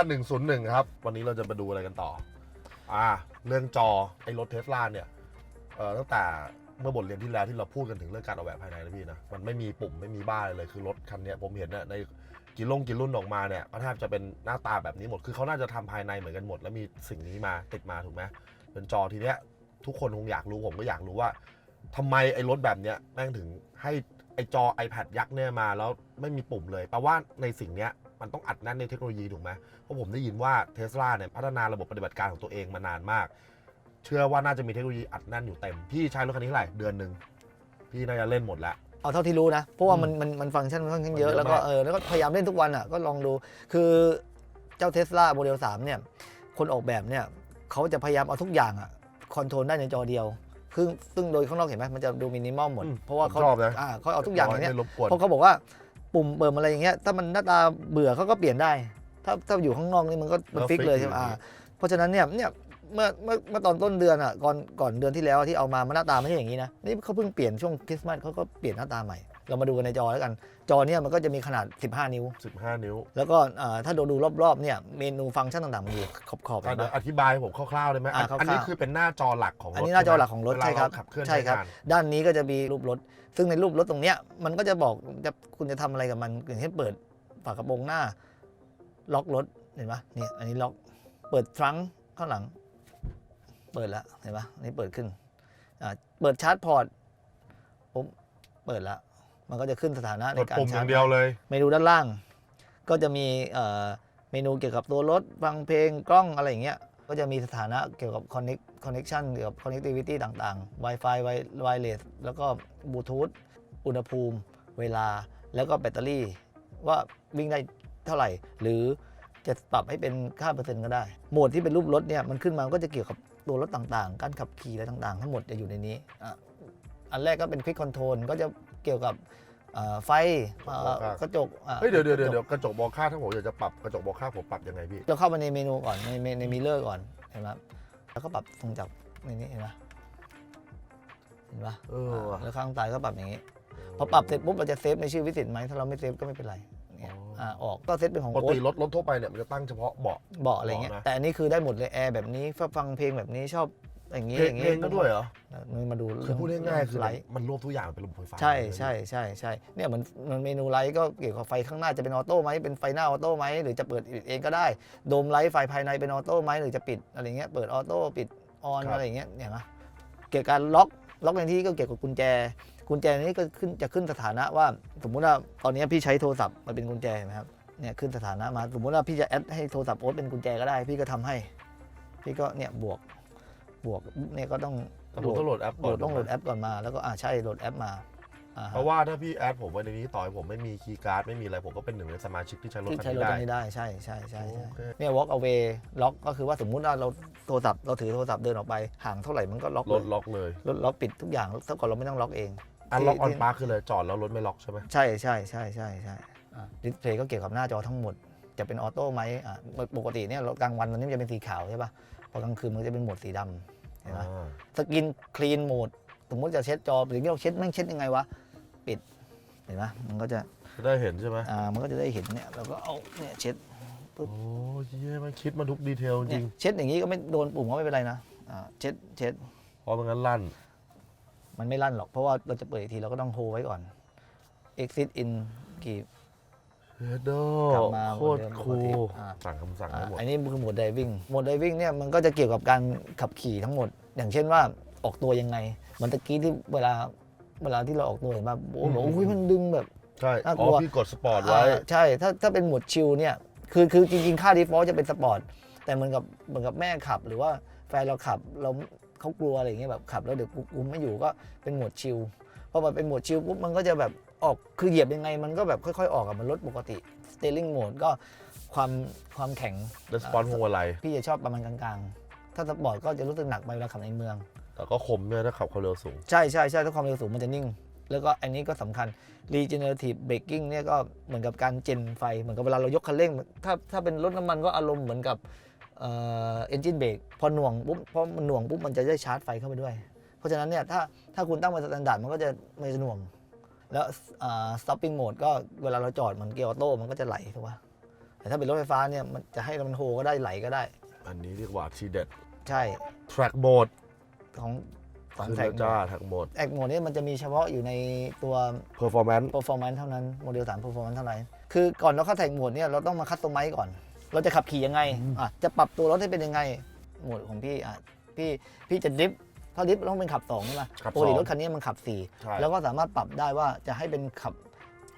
า101 ครับ วันนี้เราจะมาดูอะไรกันต่อ อ่า เรื่องจอ ไอ้รถเทสลาเนี่ย เอ่อ ตั้งแต่เมื่อบทเรียนที่แล้วที่เราพูดกันถึงเรื่องการออกแบบภายในนะพี่นะ มันไม่มีปุ่มไม่มีบ้าเลย คือรถคันนี้ผมเห็นเนี่ยในกี่ลงกี่รุ่นออกมาเนี่ยก็แทบจะเป็นหน้าตาแบบนี้หมด คือเขาน่าจะทำภายในเหมือนกันหมด แล้วมีสิ่งนี้มาติดมาถูกไหมเป็นจอทีเนี้ยทุกคนคงอยากรู้ผมก็อยากรู้ว่าทำไมไอ้รถแบบเนี้ยแม่งถึงให้ ไอ้จอ iPad ยักษ์เนี่ยมาแล้วไม่มีปุ่มเลยแปลว่าในสิ่งเนี้ยมันต้องอัดแน่นในเทคโนโลยีถูกไหมเพราะผมได้ยินว่าเทสลาเนี่ยพัฒนาระบบปฏิบัติการของตัวเองมานานมาก เชื่อว่าน่าจะมีเทคโนโลยีอัดแน่นอยู่เต็ม พี่ใช้รถคันนี้เท่าไหร่เดือนหนึ่งพี่น่าจะเล่นหมดแล้ว เอาเท่าที่รู้นะ เพราะว่ามันอืมมันมันฟังก์ชันมันค่อนข้างเยมันเยอะอะ แล้วก็มากเออแล้วก็พยายามเล่นทุกวันอะก็ลองดู คือเจ้าเทสลาโมเดล3เนี่ยคนออกแบบเนี่ยเขาจะพยายามเอาทุกอย่างอะคอนโทรลได้ในจอเดียว ซึ่งซึ่งโดยข้างนอกเห็นไหมมันจะดูมินิมอลหมดอืมเพราะว่าผมเขาชอบนะอ่าเขาเอาทุกอย่างอย่างเนี้ยไม่รบกวนเพราะเขาบอกว่าปุ่มเปิดอะไรอย่างเงี้ยถ้ามันหน้าตาเบื่อเขาก็เปลี่ยนได้ ถ้าถ้าอยู่ข้างนอกนี่มันก็มันฟิกเลยใช่ไหมอ่าเพราะฉะนั้นเนี่ยเนี่ยเมื่อเมื่อเมื่อตอนต้นเดือนอะก่อนก่อนเดือนที่แล้วที่เอามามันหน้าตาไม่ใช่อย่างนี้นะนี่เขาเพิ่งเปลี่ยนช่วงคริสต์มาสเขาก็เปลี่ยนหน้าตาใหม่ เรามาดูกันในจอแล้วกัน จอเนี่ยมันก็จะมีขนาด 15 นิ้ว 15 นิ้วแล้วก็อ่าถ้าดูดูรอบๆเนี่ยเมนูฟังก์ชันต่างๆมันอยู่ขอบขอบอะเดี๋ยวอธิบายให้ผมคร่าวๆได้ไหมอะอันคร่าวๆ อันนี้คือเป็นหน้าจอหลักของรถอันนี้หน้าจอหลักของรถเวลาใช่ครับเาขับเคลื่อนใช่ครับงานด้านนี้ก็จะมีรูปรถ ซึ่งในรูปรถตรงเนี้ยมันก็จะบอกจะคุณจะทำอะไรกับมันอย่างเช่นเปิดฝากระโปรงหน้า ล็อกรถเห็นปะเนี่ยอันนี้ล็อกเปิดทรังก์ข้างหลัง เปิดแล้วเห็นปะอันนี้เปิดขึ้นอ่าเปิดชาร์จพอร์ตผมเปิดแล้ว มันก็จะขึ้นสถานะในกดการปุ่มอชาร์ย่าจงเดียวเลย เมนูด้านล่าง ก็จะมีเอ่อเมนูเกี่ยวกับตัวรถฟังเพลงกล้องอะไรอย่างเงี้ยก็จะมีสถานะเกี่ยวกับ connect connection เกี่ยวกับ connectivity ต่างๆ Wi-Fi Wi- wireless แล้วก็บลูทูธอุณหภูมิ เวลาแล้วก็แบตเตอรี่ ว่าวิ่งได้เท่าไหร่ หรือจะปรับให้เป็นค่าเปอร์เซ็นต์ก็ได้ โหมดที่เป็นรูปรถเนี่ยมันขึ้นมาก็จะเกี่ยวกับตัวรถต่างๆ การขับขี่อะไรต่างๆ ทั้งหมดจะอยู่ในนี้อะอันแรกก็เป็น quick control ก็จะ เกี่ยวกับเอ่อไฟเอ่อกระจกอะเฮ้ยเดี๋ยวเดี๋ยวกระจกเดี๋ยวกระจกมองข้างถ้าผมอยากจะปรับกระจกมองข้างผมปรับยังไงพี่เราเข้าไปในเมนูก่อนในในในมิเลอร์ก่อนเห็นไหมแล้วก็ปรับตรงจับในนี้เห็นไหมเห็นปะเออว่ะ แล้วข้างซ้ายก็ปรับอย่างนี้ พอปรับเสร็จปุ๊บเราจะเซฟในชื่อวิสิตไหมถ้าเราไม่เซฟก็ไม่เป็นไรเนี่ยอ่าออกก็เซตเป็นของปกโค้ติดรถรถทั่วไปเนี่ยมันจะตั้งเฉพาะเบาะ เบาะอะไรเงี้ยเบาะนะ แต่อันนี้คือได้หมดเลยแอร์แบบนี้ฟังเพลงแบบนี้ชอบ อย่างนี้เพลองย่างเพนี้ลงก็ด้วยเหรอนี่มาดูคือพูดง่ายๆคือไลท์มันรวบทุกอย่างเป็นระบบไฟฟ้าใช่ใช่ใช่ใช่เนี่ยเหมือนเหมือนเมนูไลท์ก็เกี่ยวกับไฟข้างหน้าจะเป็นออโต้ไหมเป็นไฟหน้าออโต้ไหมหรือจะเปิดปิดเองก็ได้โดมไลท์ไฟภายในเป็นออโต้ไหมหรือจะปิดอะไรเงี้ยเปิดออโต้ปิดออนอะไรอย่างเงี้ยเนี่ยนะเกี่ยวกับการล็อกล็อกในที่ก็เกี่ยวกับกุญแจ กุญแจนี้ก็ขึ้นจะขึ้นสถานะว่า สมมุติว่าตอนนี้พี่ใช้โทรศัพท์มาเป็นกุญแจเห็นไหมครับเนี่ยขึ้นสถานะมาสมมุติว่าพี่จะแอดให้โทรศัพท์โอ๊ตเป็นกุญแจก็ได้ พี่ก็ทำให้ พี่ก็เนี่ยบวก บวกเนี่ยก็ต้องผมต้องโหลดแอปโหก่ลอนดต้องโหลดแอปก่อนมาแล้วก็อ่าใช่โหลดแอปมาอ่าฮะเพราะว่าถ้าพี่แอดผมไว้ในนี้ต่อให้ผมไม่มีคีย์การ์ดไม่มีอะไรผมก็เป็นหนึ่งในสมาชิกที่ใช้รถที่คันใช้รนี้ถได้ คันนี้ได้ใช่ใช่ใช่ใช่โอเค เนี่ย walk away ล็อกก็คือว่าสมมุติว่าเราโทรศัพท์เราถือโทรศัพท์เดินออกไปห่างเท่าไหร่มันก็ล็อกรเลถยล็อกเลยรถล็อกปิดทุกอย่างถ้าก่อนเราไม่ต้องล็อกเอง อันล็อกออนที่ ปาร์คคือเลยจอดแล้วรถไม่ล็อกใช่ไหมใช่ใช่ใช่ใช่ใช่ดิสเพลย์ก็เกี่ยวกับหน้าจอทั้งหมด จะเป็นออโต้ไหมอะปกติเนี่ยเรากลางวันมันจะเป็นสีขาวใช่ป่ะ พอกลางคืนมันจะเป็นโหมดสีดำเห็นไหมอ่าสกินคลีนโหมดสมมติจะเช็ดจอหรือที่เราเช็ดแม่งเช็ดยังไงวะปิดเห็นไหมมันก็จะจะได้เห็นใช่ไหมอ่ามันก็จะได้เห็นเนี่ยเราก็เอาเนี่ยเช็ดโอ้ยเย้มันคิดมาทุกดีเทลจเนี่ริยงเช็ดอย่างนี้ก็ไม่โดนปุ่มก็ไม่เป็นไรนะอ่าเช็ดเช็ดเพราะมันงั้นลั่น มันไม่ลั่นหรอกเพราะว่าเราจะเปิดอีกทีเราก็ต้องโฮไว้ก่อน exit in กี่ เฮดโดกลับมาโคตรเหมือนเดิมคูลปกติอ่า สั่งคำสั่งอ่าได้หมด อันนี้คือโหมด diving โหมด diving เนี่ยมันก็จะเกี่ยวกับการขับขี่ทั้งหมด อย่างเช่นว่าออกตัวยังไง เหมือนตะกี้ที่เวลาเวลาที่เราออกตัวเห็นป่ะโอ้โหอุ้ยมันดึงแบบ ใช่ น่ากอ๋ลัอว พี่กดสปอร์ตไว้ อ่าใช่ ถ้าถ้าเป็นโหมดชิลเนี่ย คือคือจริงๆ ค่า default จะเป็นสปอร์ต แต่เหมือนกับเหมือนกับแม่ขับ หรือว่าแฟนเราขับเราเขากลัวอะไรอย่างเงี้ยแบบขับแล้วเดี๋ยวกูกูไม่อยู่ก็เป็นโหมดชิลพอมันเป็นโหมดชิลปุ๊บมันก็จะแบบ ออกคือเหยียบยังไงมันก็แบบค่อยๆ ออกกับมันรถปกติ steering mode ก็ความความแข็งเดสปอนพวงมาลัยพี่จะชอบประมาณกลางๆ ถ้าสปอร์ตก็จะรู้สึกหนักไปเวลาขับในเมือง แต่ก็คมเนี่ยถ้าขับความเร็วสูง ใช่ใช่ใช่ถ้าความเร็วสูงมันจะนิ่ง แล้วก็อันนี้ก็สำคัญ regenerative braking เนี่ยก็เหมือนกับการเจนไฟ เหมือนกับเวลาเรายกคันเร่ง ถ้าถ้าเป็นรถน้ำมันก็อารมณ์เหมือนกับเอ่อ engine brake พอหน่วงปุ๊บพอมันหน่วงปุ๊บมันจะได้ชาร์จไฟเข้าไปด้วย เพราะฉะนั้นเนี่ยถ้าถ้าคุณตั้งเป็นสแตนดาร์ดมันก็จะไม่จะหน่วง แล้วอ่า stopping mode ก็เวลาเราจอดเหมือนเกียร์ออโต้มันก็จะไหลถูกปะแต่ถ้าเป็นรถไฟฟ้าเนี่ยมันจะให้มันโฮก็ได้ไหลก็ได้ อันนี้เรียกว่าทีเด็ดใช่ track mode ของของคือแท็กจ้า track mode แท็กโหมดเนี่ยมันจะมีเฉพาะอยู่ในตัว performance performance เท่านั้นโมเดล3 performance เท่านั้นคือก่อนเราเข้าแท็กโหมดเนี่ยเราต้องมาคัสตอมไมซ์ก่อน เราจะขับขี่ยังไงอะจะปรับตัวรถให้เป็นยังไงโหมดของพี่อะพี่พี่จะดริฟ ท์ถ้าดริฟท์ต้องเป็นขับ2ใช่ไหมขับปกติสองรถคันนี้มันขับ ใช่ 4 แล้วก็สามารถปรับได้ว่าจะให้เป็นขับ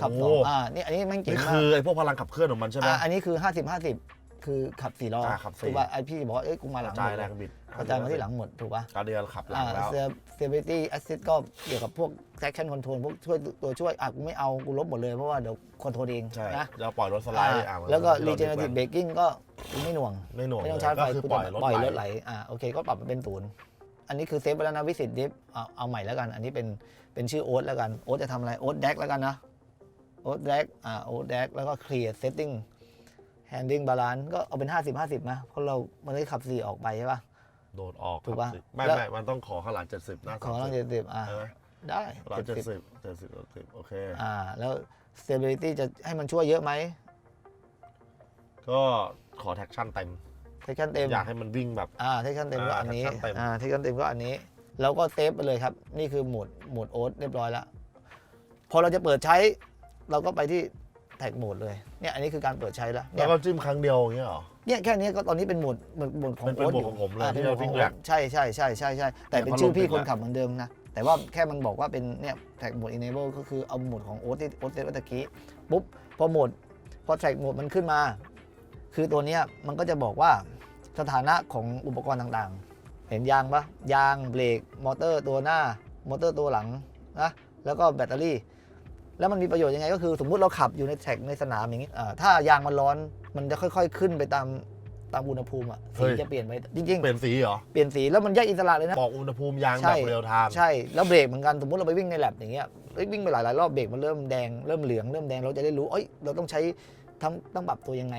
ขับสโอ้องอ่านี่อันนี้แม่งเก่งนี่มาคืกอไอ้พวกพลังขับเคลื่อนของมันใช่ไหม อ่าอันนี้คือ 50 50 คือขับ4ล้ออ่าขับสี่ ถูกป่ะไอพี่บอกว่าเอ้ยกูมาหลังกระจายหมดแรงบิดกระจายมาที่หลังหมดถูกป่ะการเดียนขับหลังแล้วเซอร์เซอร์เบตี้แอสซิสก็เกี่ยวกับพวก traction control พวกช่วยตัวช่วยอะกูไม่เอากูลบหมดเลยเพราะว่าเดี๋ยวคอนโทรลเองใช่นะแล้วปล่อยรถสไลด์อ่าอะมันแล้วก็ที่เรา regenerative braking ก็กูไม่หน่วง ไม่หน่วงไม่ต้องเลยชาร์จไฟก็คือกูปล่อยจะรถปล่อยไหลรถไหล อ่า โอเค ก็ปรับมาเป็นศูนย์ อันนี้คือเซฟไปแล้วนะวิสิตดิฟเอาเอาใหม่แล้วกัน อันนี้เป็นเป็นชื่อโอ๊ตแล้วกันโอ๊ตจะทำอะไรโอ๊ตแดกแล้วกันนะโอ๊ตแดกอ่าโอ๊ตแดกแล้วก็ create setting handling balance ก็เอาเป็น 50 50นะเพราะเรามันได้ขับ4ออกไปใช่ป่ะ โดดออกถูกปะครับไม่แล้ว ไม่มันต้องขอข้างหลังเจ็ดสิบหน้าขอลัง30เจ็ดสิบอ่าใช่ไหมได้หลังเจ็เจ็ดดสิบสิบเจ็ดสิบเจ็ดสิบโอเค อ่าแล้ว stability จะให้มันช่วยเยอะไหม ก็ขอแท็กชั่นเต็ม traction เต็มอยากให้มันวิ่งแบบ อ่า traction เต็มก็อ่าอันนี้ traction เต็ม อ่า traction เต็มก็อันนี้ แล้วก็เซฟไปเลยครับ นี่คือโหมดโหมดโอ๊ตเรียบร้อยแล้ว พอเราจะเปิดใช้ เราก็ไปที่แท็กโหมดเลย เนี่ยอันนี้คือการเปิดใช้แล้วแล้เนี่วยก็จิ้มครั้งเดียวอย่างเงี้ยเหรอ เนี่ยแค่นี้ก็ตอนนี้เป็นโหมดโหมดโหมดของเป็นเป็นโอ๊ตโหมดของผมเลยาที่เป็นโหมเราดของวิ่งแหลกโอ๊ตใช่ใช่ใช่ใช่ใช่แต่เป็นเนี่ยชื่อพี่พอลงคนขับเหมือนเดิมนะ แต่ว่าแค่มันบอกว่าเป็นเนี่ยแท็กโหมด enable ก็คือเอาโหมดของโอ๊ตที่โอ๊ตเซตไว้ตะกี้ปุ๊บพอโหมดพอแท็กโหมดมันขึ้นมา คือตัวเนี้ยมันก็จะบอกว่า สถานะของอุปกรณ์ต่างๆ เห็นยางปะยางเบรกมอเตอร์ตัวหน้ามอเตอร์ตัวหลังนะแล้วก็แบตเตอรี่ แล้วมันมีประโยชน์ยังไงก็คือ สมมุติเราขับอยู่ในแท็กในสนามอย่างนี้อ่าถ้ายางมันร้อนมันจะค่อยๆ ขึ้นไปตามตามอุณหภูมิอะเฮ้สียจะเปลี่ยนไปจริงเปลี่ยนสีเหรอๆเปลี่ยนสีแล้วมันแยกอิสระเลยนะบอกอุณหภูมิยางใช่แบบเรียลไทม์ใช่ แล้วเบรกเหมือนกัน สมมติเราไปวิ่งในแลบอย่างเงี้ยเอ้ยวิ่งไปหลายๆรอบเบรกมันเริ่มแดงเริ่มเหลืองเริ่มแดงเราจะได้รู้เอ้ยเราต้องใช้ทำต้องปรับตัวยังไง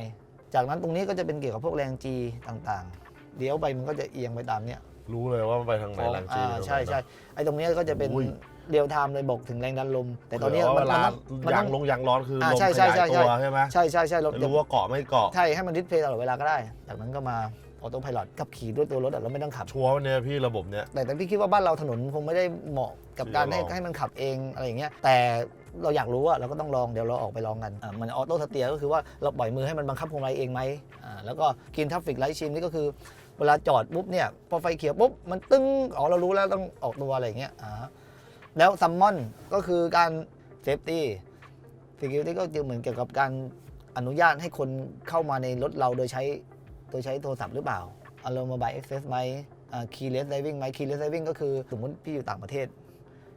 จากนั้นตรงนี้ก็จะเป็นเกี่ยวกับพวกแรง G ต่างๆเดี๋ยวไปมันก็จะเอียงไปตามเนี้ยรู้เลยว่ามันไปทางไหนแรงจีอ่าใช่ใช่ไอ้ตรงเนี้ยก็จะเป็นอุ้ย เรียลไทม์เลยบอกถึงแรงดันลม แต่ตอนเนี้ยเผื่มันเวลามันยางต้องลงยางร้อนคือลอ่ามใช่ขใช่ยายใช่ตัวใช่ไหมใช่ใช่ใช่เรารู้ว่าเกาะไม่เกาะ ใช่ ให้มันดิสเพลย์ตลอดเวลาก็ได้ จากนั้นก็มาออโต้พายロขับขี่ด้วยตัวรถอะเราไม่ต้องขับ ชัวร์วันเนี้ยพี่ระบบเนี้ย แต่แต่พี่คิดว่าบ้านเราถนนคงไม่ได้เหมาะกับการให้ลอง ให้มันขับเองอะไรอย่างเงี้ย แต่ เราอยากรู้อะเราก็ต้องลองเดี๋ยวเราออกไปลองกันอ่ามันออโต้สเตียก็คือว่าเราปล่อยมือให้มันบังคับพวงมาลัยเองไหมอ่าแล้วก็กินทัฟฟิกไลท์ชิมนี่ก็คือเวลาจอดปุ๊บเนี่ยพอไฟเขียวปุ๊บมันตึ้งอ๋อเรารู้แล้วต้องออกตัวอะไรอย่างเงี้ยอ่าแล้วซัมมอนก็คือการเซฟตี้ security ก็จะเหมือนเกี่ยวกับการอนุญาตให้คนเข้ามาในรถเราโดยใช้โดยใช้โทรศัพท์หรือเปล่าอารมณ์ mobile access ไหมอ่า keyless driving ไหม keyless driving ก็คือสมมติพี่อยู่ต่างประเทศ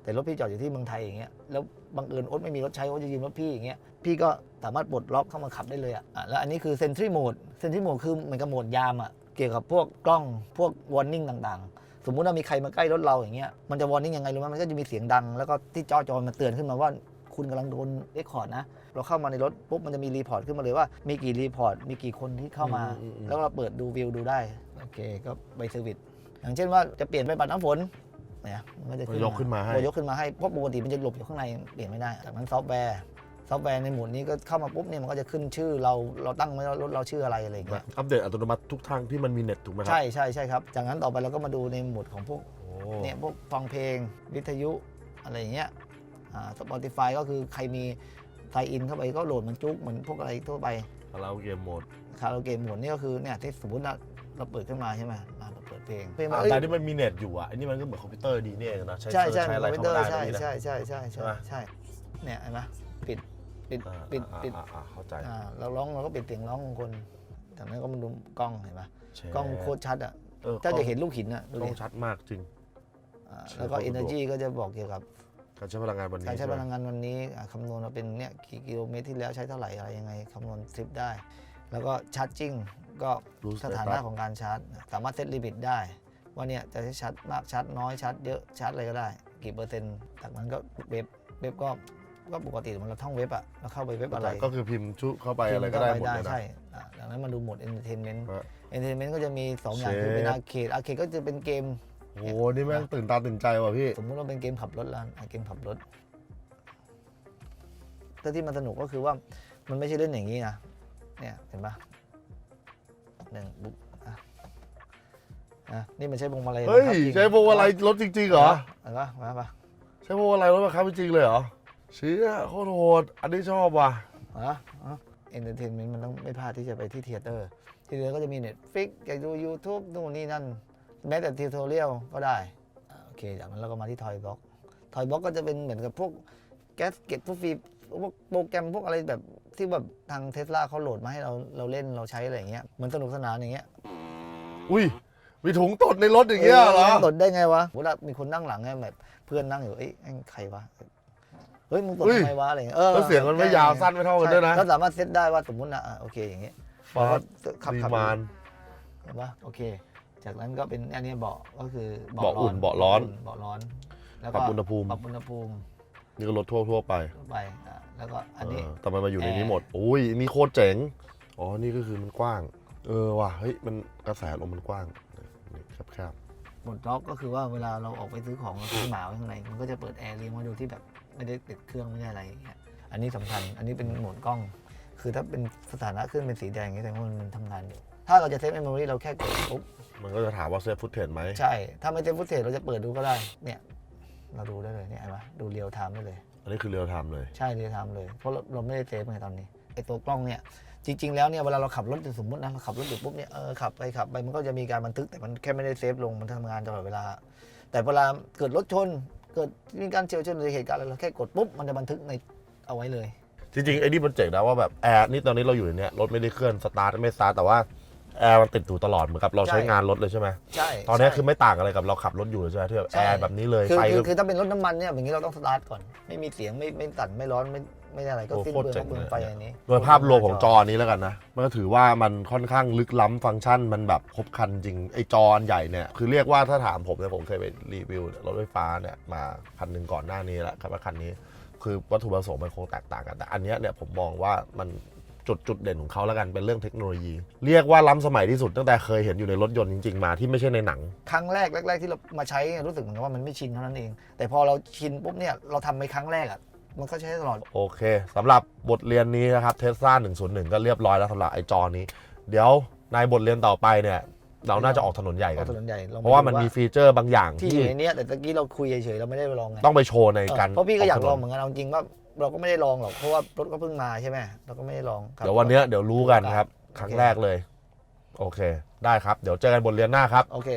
แต่รถพี่จอดอยู่ที่เมืองไทยอย่างเงี้ยแล้ว บังเอิญโอ๊ตไม่มีรถใช้โอ๊ตจะยืมรถพี่อย่างเงี้ยพี่ก็สามารถปลดล็อกเข้ามาขับได้เลยอะอะแล้วอันนี้คือ sentry mode sentry mode คือเหมือนกับโหมดยามอะเกี่ยวกับพวกกล้องพวก warning ต่างๆ สมมุติว่ามีใครมาใกล้รถเราอย่างเงี้ยมันจะ warning ยังไงรู้ไหมมันก็จะมีเสียงดัง แล้วก็ที่จอจอมันเตือนขึ้นมาว่าคุณกำลังโดนเรคคอร์ดนะ เราเข้ามาในรถปุ๊บมันจะมีรีพอร์ตขึ้นมาเลยว่า มีกี่รีพอร์ต มีกี่คนที่เข้ามาอืมอืมอืมแล้วเราเปิดดูวิวดูได้ โอเค ก็ไปเซอร์วิสอย่างเช่นว่าจะเปลี่ยนไปปัดน้ำฝนเนี่ยมันก็จะขึ้นยกขึ้นมาให้พอยกขึ้นมาให้เพราะปกติมันจะหลบอยู่ข้างในเปลี่ยนไม่ได้จากนั้นซอฟต์แวร์ซอฟต์แวร์ในหมวดนี้ก็เข้ามาปุ๊บเนี่ยมันก็จะขึ้นชื่อเราเราตั้งไว้ว่ารถเราชื่ออะไรอะไรอย่างแบเงี้บยอัปเดตอัตโนมัติทุกทางที่มันมีเน็ตถูกไหมครัใช่ใช่ใช่ครับจากนั้นต่อไปเราก็มาดูในหมวดของพวกโอ้เนี่ยพวกฟังเพลงวิทยุอะไรอย่างเงี้ยอ่า Spotify ก็คือใครมีไทอินเข้าไปก็โหลดมันจุกเหมือนพวกอะไรทั่วไปคาราโอเกมโหมดคาราโอเกะโหมดนี่ก็คือเนี่ยที่สมมติเราเราเปิดขึ้นมาใช่ไหมอ่า เราเปิดเพลงเพลงมาอ่าเอ้ยแต่ที่มันมีเน็ตอยู่อะอันนี้มันก็เหมือนคอมพิวเตอร์ดีนี่เองนะใช้ใช่เซิร์ชใช่ใช้อะไรคอมพิวเข้าเตอมาร์ได้ใช่นะพี่นะ ใช่ใช่ใช่ใช่ใช่ไหม ใช่เนี่ยเห็นไหมปิดปิดอ่าปิดอ่าปิดอ่าอ่าเข้าใจอ่าเราร้องเราก็ปิดเสียงร้องของคนจากนั้นก็มาดูกล้องเห็นไหมแชร์กล้องโคตรชัดอะเออถ้าจะเห็นลูกหินอะดูกล้ดิองชัดมากจริง อ่าใช่แล้วก็ความสะดวก energy ก็จะบอกเกี่ยวกับ การใช้พลังงานวันนี้การใช้ใช่ไหพมลังงานวันนี้อ่าคำนวณมาเป็นเนี่ยกี่กิโลเมตรที่แล้วใช้เท่าไหร่อะไรยังไงคำนวณทริปได้ แล้วก็ชาร์จจิ้ง ก็รู้สถานะของการชาร์จ สามารถเซตลิมิตได้ ว่าเนี่ยจะใช้ชาร์จมากชาร์จน้อยชาร์จเยอะชาร์จอะไรก็ได้ กี่เปอร์เซ็นต์จากนั้นก็เว็บเว็บก็ก็ปกติเหมันเราท่องเว็บอะเราเข้าไปเว็บอะไร ก็คือพิมพ์ชุเข้าไปอะไรก็ได้หมดเลยนะใช่อ่าดังนั้นมาดูโหมด entertainment ฮะ entertainment ก็จะมี 2 อย่างเชฟคือเป็นอาร์เคดอาร์เคดก็จะเป็นเกมโอ้โหนี่แม่งตื่นตาตื่นใจว่ะพี่ สมมุติว่าเป็นเกมขับรถแล้วอะเกมขับรถแต่ที่มันสนุกก็คือว่ามันไม่ใช่เล่นอย่างนี้นะเนี่ยเห็นปะ หนึ่งปุ๊บอะอะนี่มันใช้พวงมาลัยเฮ้ยบังคับจริงใช้พวงมาลัยรถจริงๆเหรอเห็นปะมาปะใช้พวงมาลัยรถบังคับจริงๆเลยเหรอเชี่ยโคตรโหดอันนี้ชอบว่ะอะเอนเตอร์เทนเมนต์มันต้องไม่พลาดที่จะไปที่เทเตอร์ที่เทเตอร์ก็จะมีเน็ตฟิกอยากดู YouTube นู่นนี่นั่น แม้แต่ทิวทอเรียลก็ได้อะโอเคจากนั้นเราก็มาที่ทอยบ็อกทอยบ็อกก็จะเป็นเหมือนกับพวกแก๊สเก็ตพวกฟรี พวกโปรแกรมพวกอะไรแบบที่แบบทางเทสลาเขาโหลดมาให้เราเราเล่นเราใช้อะไรอย่างเงี้ยเหมือนสนุกสนานอย่างเงี้ยอุ้ยมีถุงตดในรถอย่างเงี้ยเหรอตดได้ไงวะเวลามีคนนั่งหลังไงแบบเพื่อนนั่งอยู่เอ้ยไอ้ใครวะเฮ้ยมึงตดทำไมวะอะไรอย่างเงี้ยเออแล้วเสียงมันไม่ยาวสั้นไม่เท่ากันด้วยนะใช่ก็สามารถเซตได้ว่าสมมตินะอะโอเคอย่างเงี้ยฟาแล้วดก็ขับดีขับมานเห็นปะโอเค จากนั้นก็เป็นอันนี้เบาะก็คือเบาะอุ่นเบาะร้อนเบาะร้อนแล้วปก็รับอุณหภูมิปรับอุณหภูมินี่ก็รถทั่วๆไปทั่วไปอะ แล้วก็อันนี้เออแต่มันมาอยู่ในนี้แอร์หมดอุ้ยนี่โคตรเจ๋งอ๋อนี่ก็คือมันกว้าง เออว่ะเฮ้ยมันกระแสลมมันกว้างนี่แคบบนล็อกก็คือว่าเวลาเราออกไปซื้อของเราซื้อหมาไว้ข้างในมันก็จะเปิดแอร์เลี้ยงไว้โดยที่แบบไม่ได้ติดเครื่องไม่ได้อะไรอย่างเงี้ยอันนี้สำคัญ อันนี้เป็นโหมดกล้อง คือถ้าเป็นสถานะขึ้นเป็นสีแดงอย่างเงี้ยแสดงว่ามันทำงานอยู่ถ้าเราจะเซฟเมมโมรีเราแค่กดปุ๊บๆมันก็จะถามว่าเซฟฟุตเทจไหมใช่ ถ้าไม่เซฟฟุตเทจเราจะเปิดดูก็ได้เนี่ยเราดูได้เลยเนี่ยเห็นปะดูเรียลไทม์ได้เลย อันนี้คือเรียลไทม์เลย ใช่เรียลไทม์เลย เพราะเราเราไม่ได้เซฟไงตอนนี้ไอตัวกล้องเนี่ยจริง ๆ แล้วเนี่ยเวลาเราขับรถสมมตินะเราขับรถอยู่ปุ๊บเนี่ยเออขับไปขับไปมันก็จะมีการบันทึกแต่มันแค่ไม่ได้เซฟลงมันทำงานตลอดเวลา แต่เวลาเกิดรถชน เกิดมีการเฉียวชนหรือเหตุการณ์อะไรเราแค่กดปุ๊บมันจะบันทึกในเอาไว้เลย จริงๆไอ้นี่มันเจ๋งนะว่าแบบแอร์นี่ตอนนี้เราอยู่ในเนี้ยรถไม่ได้เคลื่อนสตาร์ทไม่สตาร์ทแต่ว่า แอร์มันติดอยู่ตลอดเหมือนกับเราใช้ใช่งานรถเลยใช่ไหมใช่ตอนนี้ใช่คือไม่ต่างอะไรกับเราขับรถอยู่เลยใช่ไหมที่แบบใช่แอร์แบบนี้เลยคือไฟคืก็อคือถ้าเป็นรถน้ำมันเนี่ยอย่างนี้เราต้องสตาร์ทก่อน ไม่มีเสียงไม่ไม่สั่นไม่ร้อนไม่ไม่อะไรก็โอ้สิ้นโคตรเปลืองเจ๋เพงราะเปลืองเลยไฟอันนี้ โดยภาพรวมของจอนี้แล้วกันนะมันก็ถือว่ามันค่อนข้างลึกล้ำฟังก์ชันมันแบบครบครันจริงไอจออันใหญ่เนี่ยคือเรียกว่าถ้าถามผมเนี่ยผมเคยไปรีวิวรถไฟฟ้าเนี่ยมาคันหนึ่งก่อนหน้านี้แหละครับว่าคันนี้คือวัตถุประสงค์มันคงแตกต่างกันแต่อันเนี้ยเนี่ยผมมองว่ามัน จุดจุดเด่นของเขาแล้วกันเป็นเรื่องเทคโนโลยี เรียกว่าล้ำสมัยที่สุดตั้งแต่เคยเห็นอยู่ในรถยนต์จริง ๆ มาที่ไม่ใช่ในหนัง ครั้งแรกแรก ๆ ที่เรามาใช้เนี่ยรู้สึกเหมือนกับว่ามันไม่ชินเท่านั้นเอง แต่พอเราชินปุ๊บเนี่ยเราทำไปครั้งแรกอะมันก็ใช้ตลอด โอเคสำหรับบทเรียนนี้นะครับเทสลา101 ก็เรียบร้อยแล้วสำหรับไอจอนี้ เดี๋ยวในบทเรียนต่อไปเนี่ย เราน่าจะออกถนนใหญ่กัเอาน ถนนใหญ่ลองไปเพราะว่ามันดูมีฟีเจอร์บางอย่างที่ที่อยู่ในเนี้ยแต่ตะกี้เราคุยเฉยๆเราไม่ได้ไปลองไงต้องไปโชว์ในเออการเพราะพี่ก็อยากลองถเหมือนกันเอาจริงว่า เราก็ไม่ได้ลองหรอกเพราะว่ารถก็เพิ่งมาใช่ไหมเราก็ไม่ได้ลองครับ เดี๋ยววันเนี้ยเดี๋ยวรู้กันครับ ครั้งโอเคแรกเลย โอเค ได้ครับ เดี๋ยวเจอกันบทเรียนหน้าครับ โอเค